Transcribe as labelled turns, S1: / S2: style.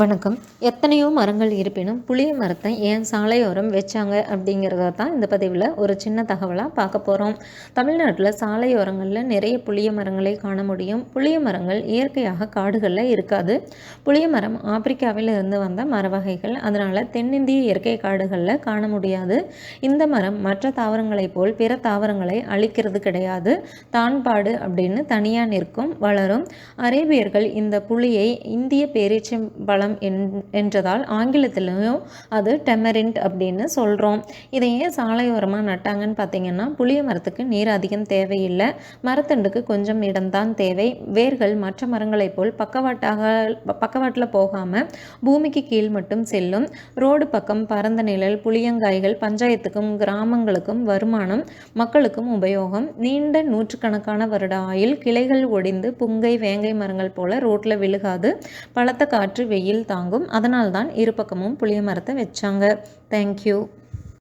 S1: வணக்கம். எத்தனையோ மரங்கள் இருப்பினும் புளிய மரத்தை ஏன் சாலையோரம் வச்சாங்க அப்படிங்கிறத தான் இந்த பதிவில் ஒரு சின்ன தகவலாக பார்க்க போகிறோம் தமிழ்நாட்டில் சாலையோரங்களில் நிறைய புளிய மரங்களை காண முடியும். புளிய மரங்கள் இயற்கையாக காடுகளில் இருக்காது. புளிய மரம் ஆப்பிரிக்காவில் இருந்து வந்த மர வகைகள் அதனால் தென்னிந்திய இயற்கை காடுகளில் காண முடியாது. இந்த மரம் மற்ற தாவரங்களைப் போல் பிற தாவரங்களை அழிக்கிறது கிடையாது. தான்பாடு அப்படின்னு தனியாக நிற்கும் வளரும். அரேபியர்கள் இந்த புளியை இந்திய பேரீச்சம் பழம் மரம் என்றதால் ஆங்கிலத்திலையும் அது டெமரிண்ட் அப்படின்னு சொல்கிறோம் இதை ஏன் சாலையோரமாக நட்டாங்கன்னு பார்த்தீங்கன்னா புளிய மரத்துக்கு நீர் அதிகம் தேவையில்லை. மரத்தண்டுக்கு கொஞ்சம் இடம்தான் தேவை. வேர்கள் மற்ற மரங்களைப் போல் பக்கவாட்டாக பக்கவாட்டில் போகாமல் பூமிக்கு கீழ் மட்டும் செல்லும். ரோடு பக்கம் பரந்த நிழல் புளியங்காய்கள் பஞ்சாயத்துக்கும் கிராமங்களுக்கும் வருமானம் மக்களுக்கும் உபயோகம். நீண்ட நூற்றுக்கணக்கான வருட ஆயில் கிளைகள் ஒடிந்து புங்கை வேங்கை மரங்கள் போல ரோட்டில் விழுகாது. பலத்த காற்று வெயில் தாங்கும். அதனால்தான் இரு பக்கமும் புளிய மரத்தை வச்சாங்க. தேங்க்யூ